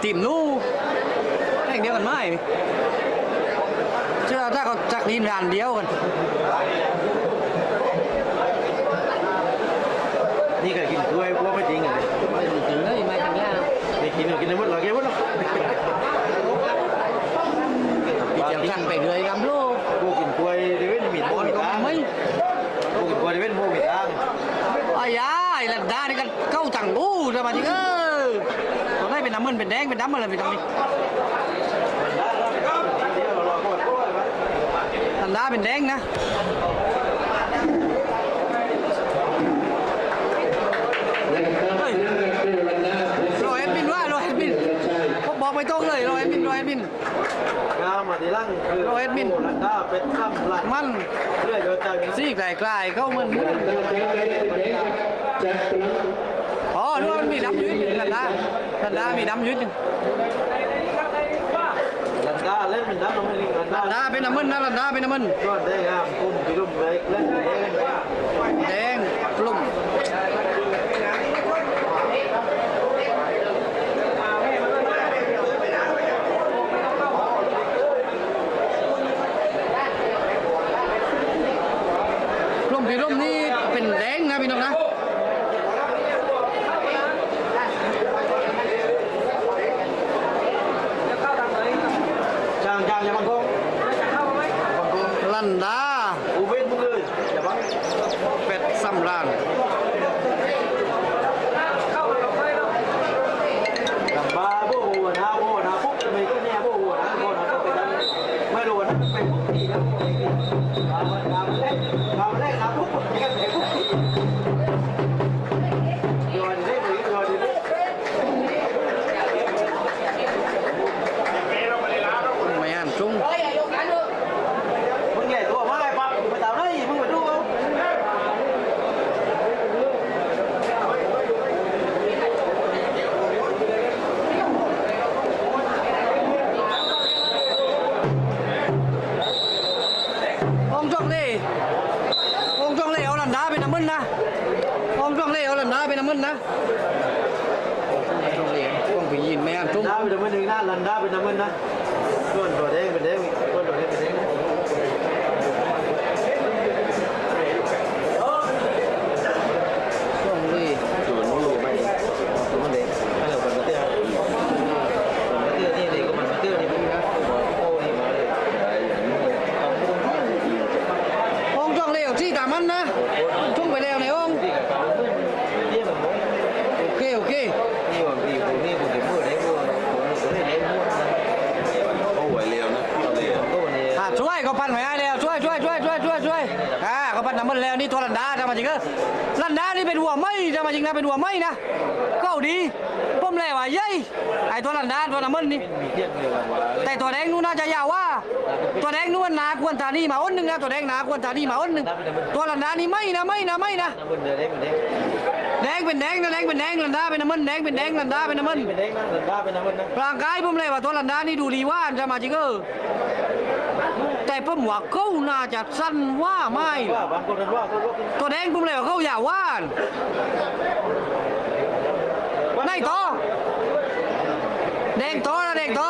อนเนยหลุมติ่มนู่แข่งเดียวกันไหมเชื่อถ้าเขาจักรีนรานเดียวกัน นี่ก็กินด้วยพวกไม่จริงอะไม่ถึงเลยไม่ถึงแล้วไม่กินกินได้หมดหรอกแกหมดหรอกพี่เจียวกันไปเรื่อยลำลูกพวกกินกล้วยเดวินมีดโมมีตังไม่พวกกินกล้วยเดวินโมมีตังไอ้ยาไอ้ลันดานี่กันเก้าจังอู้สมาชิกเออตอนนี้เป็นน้ำ มันเป็นแดงเป็นดำอะไรเป็นดำนี่ลันดาเป็นแดงนะเฮ้ยรอยแอดมินว่ารอยแอดมินผมบอกไม่ต้องเลยรอยแอดมินรอยแอดมินงามมาทีหลังคือลันด้าเป็นข้ามหลังมันเรื่อยเดียวใจซี่ไกลๆเข้ามันมุน อ๋อนึกว่ามันมีดำยืดลันดาลันดามีดำยืดหนึ่งลันด้าเล่นเป็นด้าน้องไม่ลิงลันด้าลันดาเป็นน้ำมันนะลันดาเป็นน้ำมันก็ได้ครับกุ้มไปรุ่มเล็กเล่นเล่นแด Gracias. ลันด้าเป็นน้ำมันนะส่วนตัวแดงเป็นแดงส่วนตัวแดงเป็นแดงนะ จงเล่ ส่วนนู้นไม่ส่วนมันเด็กถ้าเราเป็นมาเตี้ยมาเตี้ยนี่นี่ก็มันมาเตี้ยนี่มึงนะโอ้นี่มาเลย องค์จงเล่เอาที่ตามมันนะจุ้งไปแล้วในองค์ นี่กับการนี่แบบนู้น โอเคโอเค นี่แบบนี่ผมนี่ผมถึงมือได้มือผมผมได้เลี้ยงมือนะ เขาไหวเร็วนะเขาเร็ว โต้เนี่ย อะช่วยเขาพันไว้ให้แล้วช่วยช่วยช่วยช่วยช่วยช่วยอ่าเขาพันน้ำมันแล้วนี่ตัวลันดาทำมาจริงก็ลันดานี่เป็นหัวไม่ทำมาจริงนะเป็นหัวไม่นะก็เอาดีผมเลยว่าเย้ยไอ้ตัว ลันดาตัวน้ำมันนี่มีเทียบเดียวกันว่าแต่ตัวแดงนู้นน่าจะยาวว่า ตัวแดงนู้นนากวนตานี่มาอ้นหนึ่งนะตัวแดงนากวนตานี่มาอ้นหนึ่งตัวลันดานี่ไม่นะไม่นะไม่นะน้ำมันเดือดได้เหมือนเด็กแดงเป็นแดงนะแดงเป็นแดงลันดาเป็นน้ำมันแดงเป็นแดงลันดาเป็นน้ำมันเป็นเด็กนะลันด้าเป็นน้ำมันนะร่างกายผมเลยว่าตัวลันดานี่ดูดีว่าจะมาจริงเออแต่ผมว่าเขาน่าจะสั้นว่าไม่ว่าบางคนว่าคนว่าตัวแดงผมเลยว่าเขาอย่าว่านไหนต่อแดงต่อนะแดงต่อ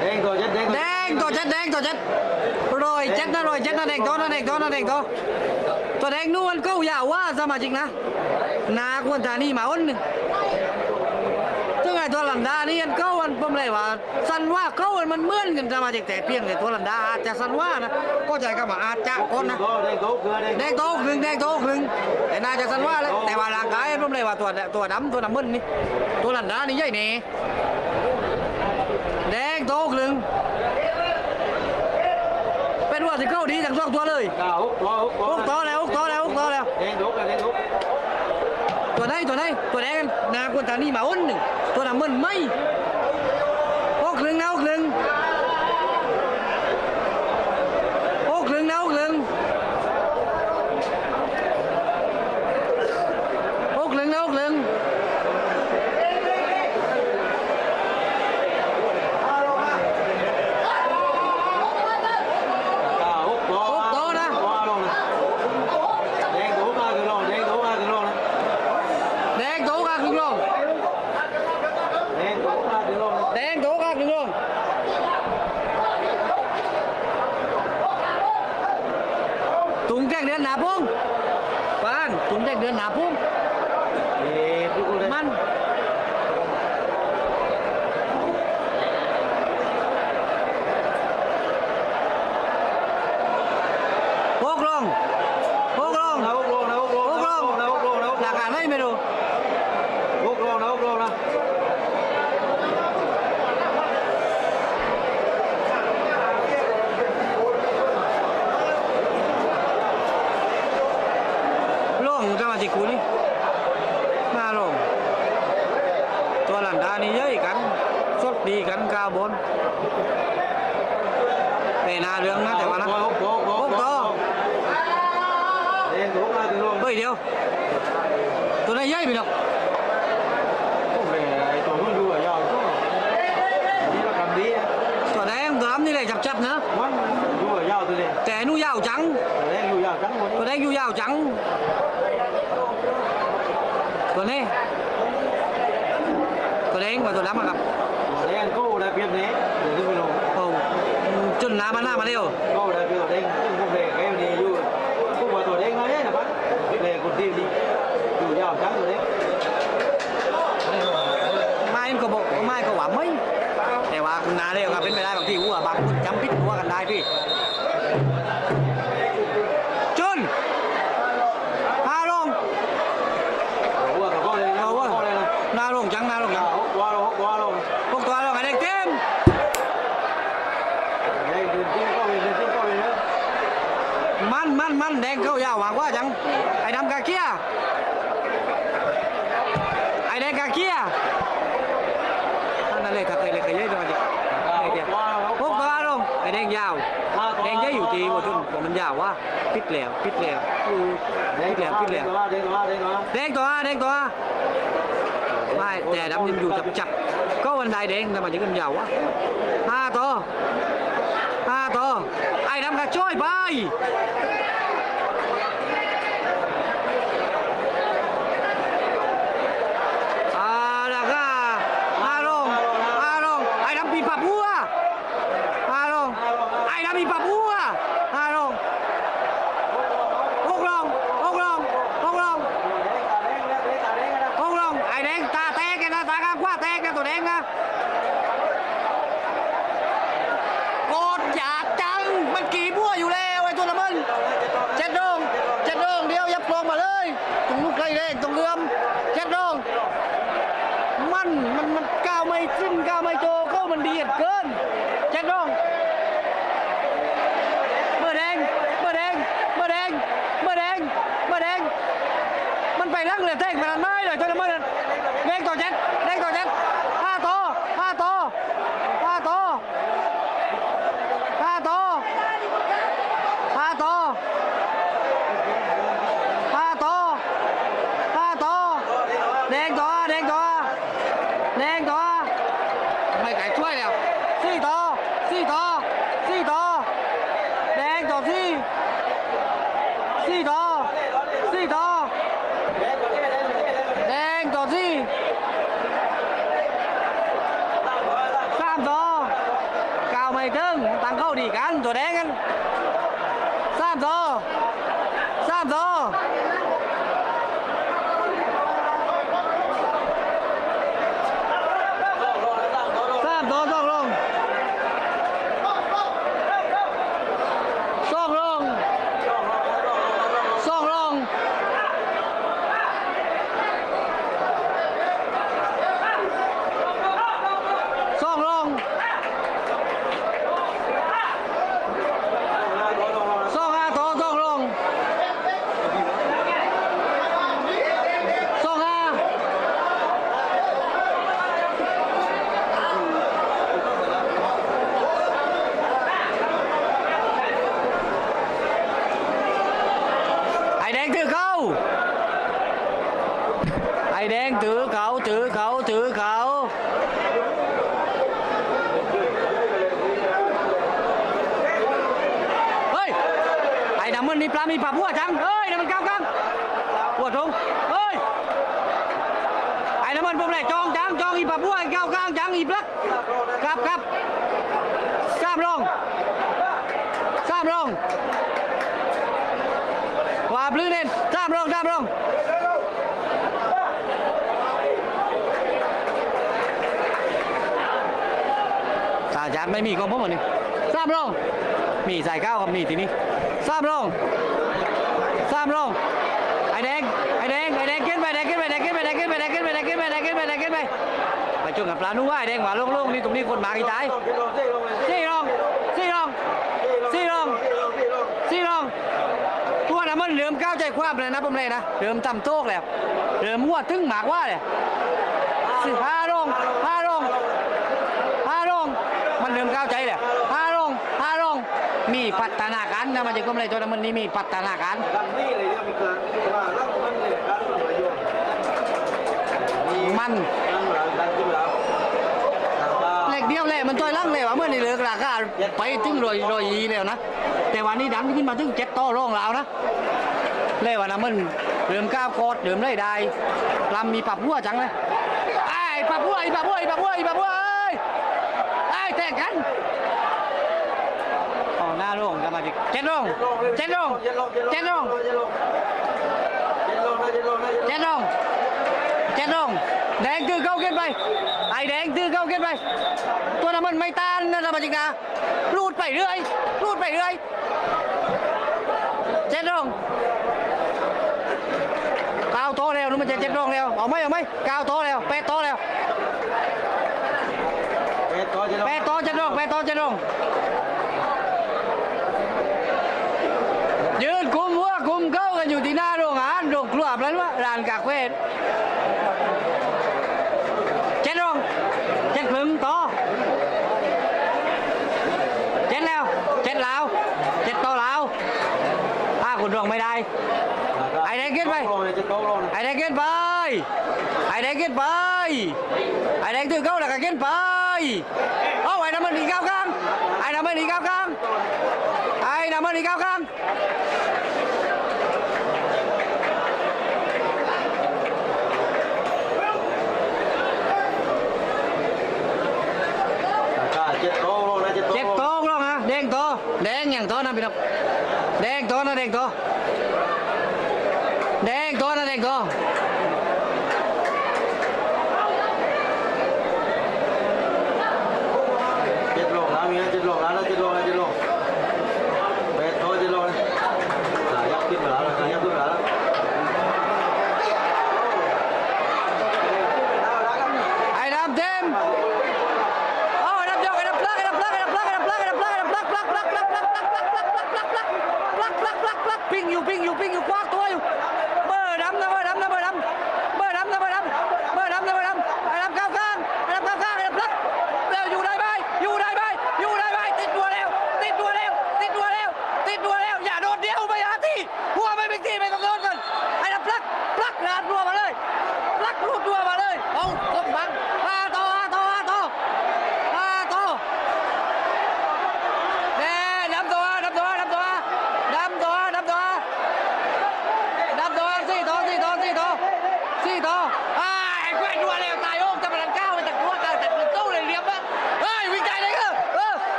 แดงตัวเจ็ดแดงแดงตัวเจ็ดแดงตัวเจ็ดรอยเจ็ดนะรอยเจ็ดนะแดงต่อนะแดงต่อนะแดงต่อตัวแดงนู่นเขาอย่าว่าสมาชิกนะนากวนตานี่มาอ้นหนึ่งซึ่งไอ้ตัวหลังดานี่อันเก้าอันผม เลยว่าสันว่าเขามันเมื่อนกันสมาชิกแต่เพียงแต่ตัวลันดาอาจจะสันว่านะก็ใจก็มาอาจจะคนะก็ได้โต๊ะเกลือได้แดงโตครึ่งแดงโตครึ่งแต่น่าจะสันว่าแล้วแต่ว่าร่างกายผมเลยว่าตัวตัวดำตัวน้ำมึนนี่ตัวลันดานี่ใหญ่แน่แดงโตครึ่งเป็นว่าที่เข้าดีทั้งสองตัวเลยกาฮุกตัวฮุกฮุกโตแล้วฮุกโตแล้วฮุกโตแล้วแดงฮุกแดงฮุกตัวไหนตัวไหนตัวแดงนาคนตานี่มาอ้นหนึ่งตัวน้ำมึนไม่ หกครึ่งนะหกครึ่งหกครึ่งนะหกครึ่งหกครึ่งนะหกครึ่ง กาฮุกตัวตัวลงนะแดงฮุกมาคือลงแดงฮุกมาคือลงนะ แดงโตกาครึ่งลง แดงฮุกมาคือลงนะ แดงโตกาครึ่งลงตุงแจ้งเดือนหนาพุ่งปานตุงแจ้งเดือนหนาพุ่ง เอ๊ะทุกคนเลย มันพกลงพกลง นะฮุกลงนะฮุกลง พกลง นะฮุ กลงนะฮุการไม่ไม่รู้ฮุกลงนะฮุกลงนะลงจะมาจิกูนี่มาลงตัวหลังดานี่เยอะกันสดดีกันกาบนแต่หนาเรื่องนะแต่ว่านะ ฮุกฮุกฮุก พกต่อ แดงฮุกมาคือลงเฮ้ยเดี๋ยวตัวไหนใหญ่ไปหรอกโอ้โหไอ้ตัวนู้นดูอะยาวก็นี่เราทำดีอะตัวแดงตัวดำนี่แหละจับๆนะมันดูอะยาวตัวนี้แต่นู่ยาวจังตัวแรกอยู่ยาวจังหมดตัวแดงอยู่ยาวจังตัวนี้ตัวแดงกว่าตัวดำอะครับตัวแรกก็ได้เปรียบนี้เดี๋ยวขึ้นไปลงโอ้จนน้ำมันหน้ามาเร็วก็ได้เปรียบตัวแดง ยาวว่าพิดแล้วพิดแล้วอือเด็พิกดแล้วพิดแล้วเด็กตัวเด็กตัวแดงตัวแดงตัวไม่แต่ดำยังอยู่จับจับก็วันใดแดงแต่มันจะขึ้นยาววะห้าตัวห้าตัวไอ้ดำกระช่วยไป อาแล้วก็มาลงมาลงไอ้ดำปีปับหัวมาลงไอ้ดำปีปับหัวมาลงหกลงหกลงหกลงหกลงไอ้แดงตาแตกกันนะตาข้างขวาแตกกันตัวแดงนะโกรธอยากจังมันกี่บัวอยู่แล้วไอ้ตัวละมันเจ็ดดงเจ็ดดงเดียวยับลงมาเลย ตรงลูกไก่แดงตรงเรือมเจ็ดอง มันมันมันก้าวไม่ขึ้นก้าวไม่โตเข้ามันดีดเกินแจ็คดองเบอร์แดงเบอร์แดงเบอร์แดงเบอร์แดงเบอร์แดง มันไปลักเลยแทงขนาดไม้เลยจนมันแดงต่อแจ็คแดงต่อแจ็คห้าโตห้าโตห้าโตห้าโตห้าโตห้าโตห้าโตแดงต่อแดงต่อ แดงต่อไม่ไก่ช่วยแล้วสี่ต่อสี่ต่อสี่ต่อแดงต่อสี่สี่ต่อสี่ต่อแดงต่อสี่สามต่อกาวไม่ถึงตั้งเข้าดีกันตัวแดงกันสามต่อสามต่อสา ถือเขาเฮ้ยไอ้น้ำ มีปะพัวจังเฮ้ยน้ำมันก้าวกลางปวดทงเฮ้ยไอ้น้ำมันผมเลยจองจังจองอีปลาพัวก้าวกลางจังอีปลักครับครับสามลงสามลงว่าปลื้นเด่นสามลงสามลงสาจานไม่มีของผมวันนี้สามรองมีใส่ข้าวกับนี่ทีนี้สามรอง สามรองไอแดงไอแดงไอแดงขึ้นไปแดงขึ้นไปแดงขึ้นไปแดงขึ้นไปแดงขึ้นไปแดงขึ้นไปแดงขึ้นไปแดงขึ้นไปไปจุ่มกับปลานุ่ว่าไอแดงหวานโล่งๆนี่ตรงนี้คนมากี่ตายลงที่ลงที่ลงสี่รองสี่รองสี่รองสี่รองตัวนั้นมันเริ่มก้าวใจความเลยนะผมเลยนะเริ่มต่ำโต๊กแล้วเริ่มมั่วตึ้งหมากว่าเลยสิห้ารองห้ารองห้าโรงมันเริ่มก้าวใจแล้วห้าโรงห้าโรง มีพัฒนาการนะมันจะก็ไม่ได้ตัวนั้นมันนี่มีพัฒนาการ มันเลยการประโยชน์มันนั่นหลังการขึ้นแล้วทางตาเล็กเดียวแหละมันตัวล่างเลยว่าเมื่อนี่เลิกราคาไปถึงรอยรอยยีแล้วนะแต่วันนี้ดันขึ้นมาถึงเจ็ดต่อร่องแล้วนะเลยว่านะมันเริ่มก้าวคตรเริ่มได้ได้ลำมีปรับหัวจังเลยไอ้ปรับหัวไอ้ปรับหัวไอ้ปรับหัวไอ้ปรับหัวไอ้แตกกัน อ๋อหน้าโรงจะมาดิเจ็ดโรงเจ็ดโรงเจ็ดโรงเจ็ดลงเจ็ดลงนะเจ็ดลงนะเจ็ดลงเจ็ดรองเจ็ดรองแดงตื้อเข้าเกินไป ไอ้แดงตื้อเข้าเกินไป ตัวนั้นมันไม่ต้านนะธรรมจิกนะรูดไปเรื่อยรูดไปเรื่อยเจ็ดรองก้าวโตแล้วนู่นมันจะเจ็ดรองแล้วเอาไหมเอาไหมก้าวโตแล้วแปดโตแล้วแปดต่อเจ็ดลงแปดโตเจ็ดรองแปดโตเจ็ดรองยืนคุมหัวคุมเข้ากันอยู่ที่หน้าโรงอาหารโรงค รัวนั้นวะร้านกาแฟเจ็ดรองเจ็ดครึ่งต่อเจ็ดแล้วเจ็ดลาวเจ็ดโต่อลาวถ้าคุณรองไม่ได้ ไอ้แดงขึ้นไปลงเลยเจ็ดลงลงไอ้แดงขึ้นไป ไอ้แดงขึ้นไป ไอ้แดงถือเข้าแล้วก็ขึ้นไปเอาไอ้น้ำมันหนีก้าวกลางไอ้น้ำมันหนีก้าวกลางไอ้น้ำมันหนีก้าวกลาง and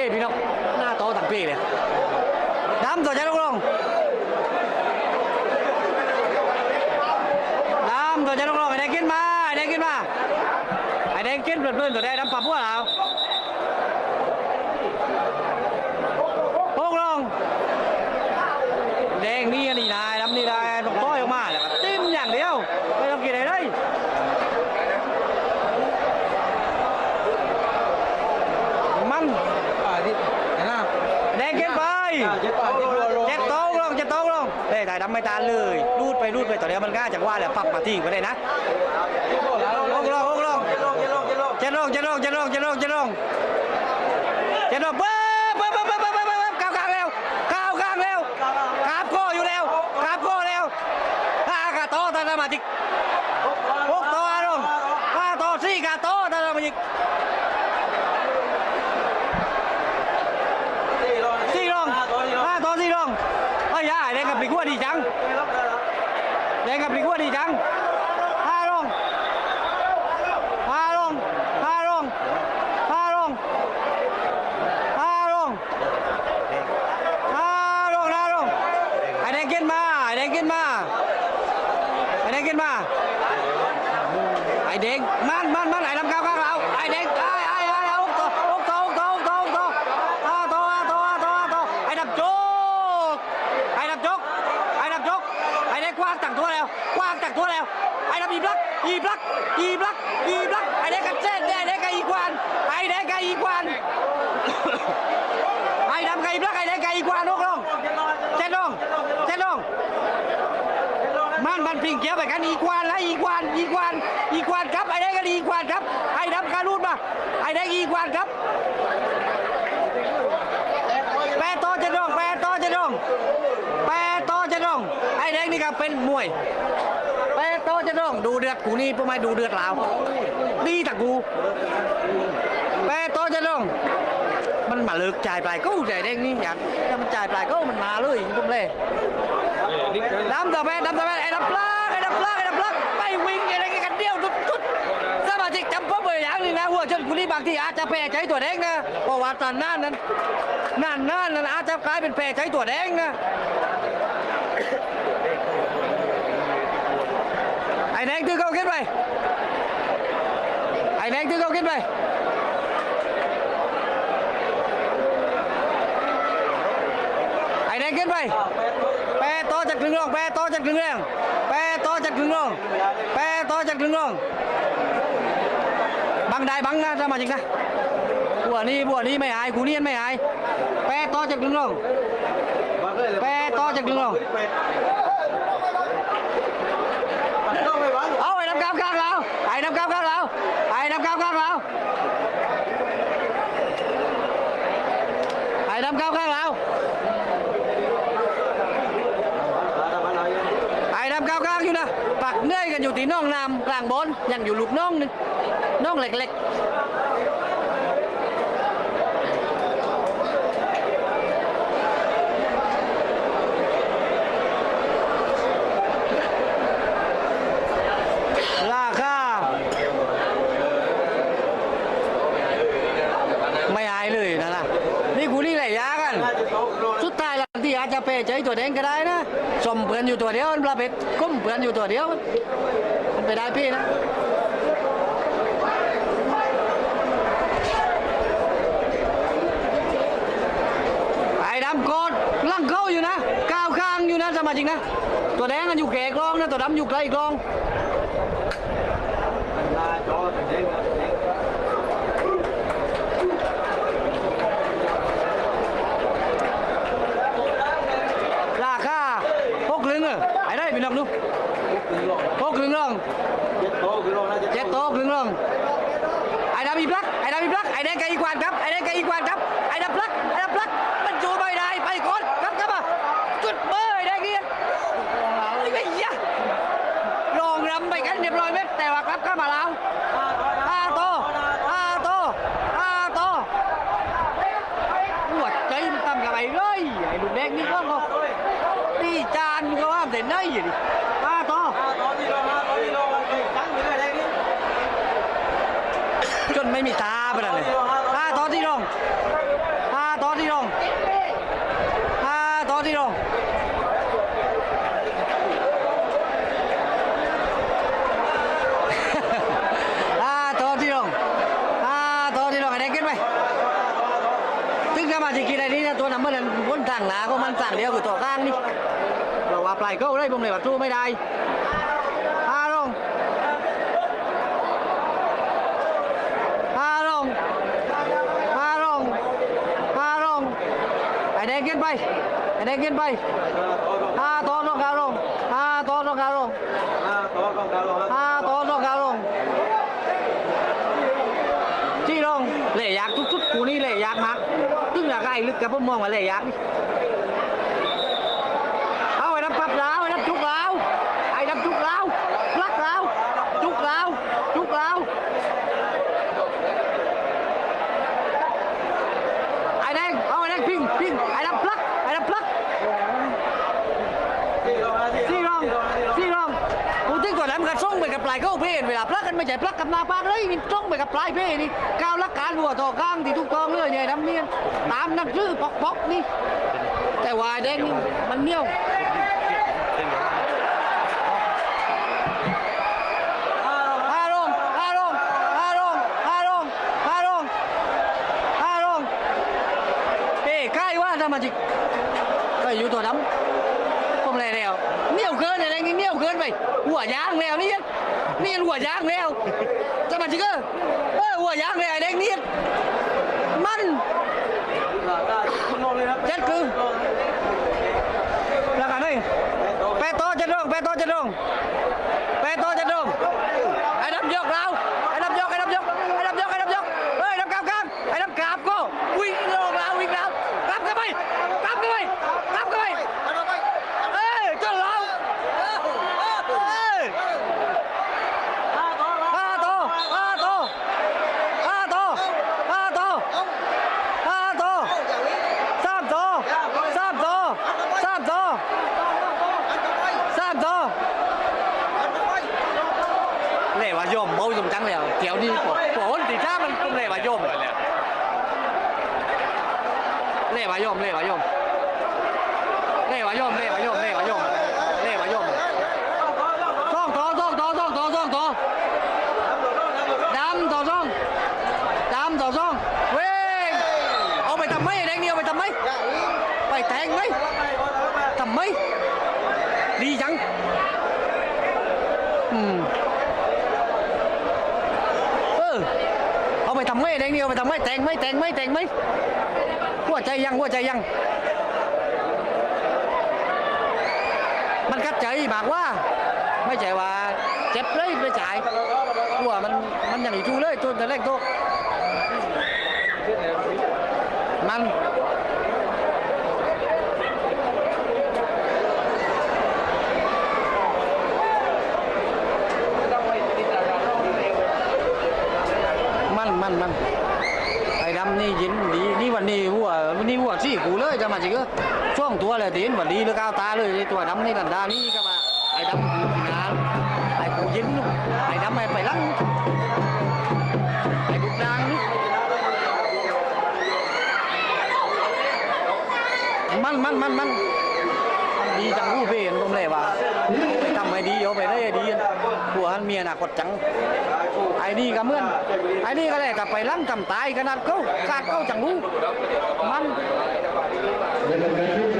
เอพี่น้องหน้าโตต่างปีเลยดำตัวจล่องลงดำตัวจล่องลงไอ้แดงกินมาไอ้แดงกินมาไอ้แดงกินเพื่อนๆตัวแดงดำปะพวกเราพวกลงแดงนี่อันนี่นายดำนี่นายต้องต้อยออกมาแล้วก็จิ้มอย่างเดียวไม่ต้องกินอะไรเลยมัน อ่าที่ไหนนะ แดงเกินไป เจ็ดป่าที่รัวลง เจ็ดโต๊ะลงเจ็ดโต๊ะลงเฮ้ยถ่ายดำไม่ตาน เลยรูดไปรูดไปต่อเดียวมันง่ายจากว่าแหละปรับมาทิ้งไปได้นะลงลงลงเจ็ดลงเจ็ดลงเจ็ดลงเจ็ดลงจะลงเจ็ดลงจะลงเจ็ดลงเจ็ดลงเบิ้บเบิ้บเบิ้บเบิ้บเบิ้บเบิ้บเบิ้บก้าวกลางเร็วก้าวกลางเร็วกราบโก้อยู่เร็วกราบโก้เร็วห้ากาโต้ตามาจิกหกโต้ลงห้าโต้สี่กาโต้ตามาจิก สี่ลง สี่ลง ตัวนี้ลง ห้าโต้สี่ลงเฮ้ยยายแดงกับปีกว่าดีจัง ดีกว่าดีจังห้าลงห้าลงห้าลงห้าลงห้าลงห้าลงห้าลงไอ้แดงกินมาไอ้แดงกินมาไอ้แดงกินมาไอ้แดงมันมันมันไอ้ลำก้าวข้างเราไอ้แดงไอ้ไอ้ไอ้เอาโตโตโตโตโตอาโตอาโตอาโตอาโตไอ้ดับโจกไอ้ดับโจกไอ้ดับโจกไอ้แดงกว้างตั้งตัวแล้วกว้างตั้งตัวแล้วไอ้ดับอีบลักอีบลักอีบลักอีบลักไอ้แดงกับเส้นไอ้แดงกับอีกวานไอ้แดง กับอีกวานไอ้ดำกับอีบลักไอ้แดงกับอีกวานกลงเจ็ดลงเจ็ดลงมันมันพิงเกี่ยวไปกันอีกวานแล้วอีกวานอีกวานอีกวานครับไอ้แดงก็อีกวานครับไอ้ดำการูดมาไอ้แดงอีกวานครับแปดต่อเจะดองแปดต่อเจะดองแปดต่อเจะดองไอ้แดงนี่ก็เป็นมวยแปดต่อเจะดองดูเดือดกูนี่พวกไม่ดูเดือดลาวดีแต่กู แปดต่อเจะดองมันมาเลิกจ่ายปลายกู้ใจแดงนี่อยากถ้ามันจ่ายปลายกู้มันมาเลยผมเลยดำต่อไปดำต่อไปไอ้ดำปลาไอ้ดำปลาไอ้ดำปลาไปวิ่งอะไรกันเดียวทุดทุดสมาชิกจำพบไปอย่างนึงนะหัวชนกุลีบางทีอาจจะแพ้ใจตัวแดงนะเพราะว่าตอนนั้นนั้นนานนานนั้นอาจจะกลายเป็นแพ้ใจตัวแดงนะไอ้แดงตื้อเขาขึ้นไปไอ้แดงตื้อเขาขึ้นไป ไป แปรต่อจากครึ่งรองแปรต่อจากครึ่งแรงแปรต่อจากครึ่งรองแปรต่อจากครึ่งรองบังได้บังนะถ้ามาจริงนะบัวนี้บัวนี้ไม่หายกูเนียนไม่หายแปรต่อจากครึ่งรองแปรต่อจากครึ่งรองต้องเอาไอ้น้ำกาวข้างเราไอ้น้ำกาวข้างเราไอ้น้ำกาวข้างเราไอ้น้ำกาวข้างเราไอ้น้ำกาวข้างอยู่นะปัก เนื่อยกันอยู่ที่น่องน้ำกลางบนยังอยู่ลูกน่องหนึงน่องเล็กๆ ราคาไม่อายเลยนะนะนี่กูนี่แหละยากัน สุดท้ายหลังที่อาจจะเปใจตัวแดงก็ได้ เปือนอยู่ตัวเดียว มันไปได้พี่นะไอ้ดำกอดลังเข้าอยู่นะก้าวข้างอยู่นะสมาชิกนะ ตัวแดงมันอยู่แก่กลองนะ ตัวดำอยู่ไกลกลอง ราคาพกลึงเออไอ้ได้พี่น้องดูพกลึงลองเจ็ดโต๊ะลึงลองไอ้ดำอีปลักไอ้ดำอีปลักไอ้แดงไก่อีกวาน ไอ้แดงไก่อีกวานครับไอ้ดำปลักไอ้ดำปลักมันจูไม่ได้ไปก่อนครับครับมาจุดเบอร์ไอ้เงี้ยไอ้เหี้ยลองรำไปกันเรียบร้อยไหมแต่ว่าครับเข้ามาแล้วห้าโตห้าโตห้าโตหัวใจมันต่ำกับไอ้เลยไอ้ลูกแดงนี่ก็ที่จานมึงก็ว่าแต่ไหนอยู่ดิมาต่อจนไม่มีตาไปแล้วเลยมาต่อที่รอง ไปถึงจะมาจะกินอะไรนี่นะตัวนั้นมันวนทางหนางเดียวคือตัวข้างนี่เราว่าปลายเก้าเลยผมเลยว่าสู้ไม่ได้ห้าลงห้าลงห้าลงห้าลงไอแดงกินไปไอแดงกินไปห้าตอนลงขาลงห้าตอนลงขาลงอ่าต่อต้องการลงห้าตอนลงขาลงที่ลงเละยากทุกๆกูนี่เละยากมากตึงอยากไอ้ลึกกับผมมองว่าเละยากนี่เอาไอ้น้ำปับลาวไอ้น้ำจุกลาวไอ้น้ำจุกลาวพลักลาว จุกลาวจุกลาวไอ้แดงเอาไอ้แดงพิงพิงไอ้น้ำพลักไอ้น้ำพลักที่ลงสี่รองสี่รองกูถึงตัวนั้นมันก็ส่งไปกับปลายเข้าเพนเวลาพลักกันไม่ใช่พลักกับนาปากเลยนี่ส่งไปกับปลายเพนนี่ก้าวลักการหัวต่อข้างที่ทุกต้องเลยเนี่ยน้ำเนียนตามนังชื่อปอกปอกนี่แต่วายแดงนี่มันเนียวห้าลงห้าลงห้าลงห้าลงห้าลงห้าลงเอ้ใกล้ว่าทำมาจิก็อยู่ตัวน้ำ ผมเลยแล้วเหนียวเกินอะไรนี่เหนียวเกินไป หัวยางแล้วนี่นี่ หัวยางแล้วจะมาจิกเกอร์เออหัวยางแล้วไอ้เด็กนี่มัน ลงเลยนะ เจ็ดคือแล้วกันนี่แปดโตจะลงแปดโตจะลงแปดโตจะลงไอ้น้ำยกเราไอ้น้ำยกไอ้น้ำยกไอ้น้ำยกไอ้น้ำยกเฮ้ยน้ำกราบกราบไอ้น้ำกราบก็วิ่งลงเราวิ่งเรากราบกันไปกราบกันไปกราบกันไป เอ้ยเจ้าเราเอ้ยห้าโตห้าโตห้าโตห้าโตห้าโตสามโตสามโตสามโตสามโตเล่ว่ายม เบาสมจังแล้วเดี๋ยวนี้ผมผมตีช้ามันต้องเล่ว่ายมเล่ว่ายมเล่วายมเล่วายมเล่วายมเล่วายมเล่วายมซ่องต่อซ่องต่อซ่องต่อซ่องต่อดำต่อซ่องดำต่อซ่องเว้งเอาไปทำไมแดงเดียวไปทำไมไปแทงไหมทำไมดีจังอืมเออเอา ไปทำไมแดงเดียวไปทำไมแตงไม่แตงไม่แตงไม่หัวใจยังหัวใจยัง มันกัดใจบากว่า ไม่ใช่ว่าเจ็บเลยไม่จ่ายหัวมันมันอย่างอีทูเลยตัวแต่แรกตัวมันมันมันไอ้ดำนี่ยินดีนี่วันนี้หัววันนี้หัวซี่ กูเลยจะมาจริก็ช่วงตัวเลยตีนวันนี้แล้วก้าวตาเลยตัวดำนี่ดันดานี่ก็มาไอ้ดำกูนงาไอ้กูยินไอ้ดำไอ้ไปลังไอ้ดุกดางมันมันมันมันดีจังกูเห็นผมเลยว่าทำไม่ดีเอาไปเลยดีหัวหันเมียน่ะกดจังไอ้นี่ก็เมื่อนไอ้นี่ก็เลยกลับไปลั่งกำตายขนาดเขาขาดเขาจังรู้มัน ใน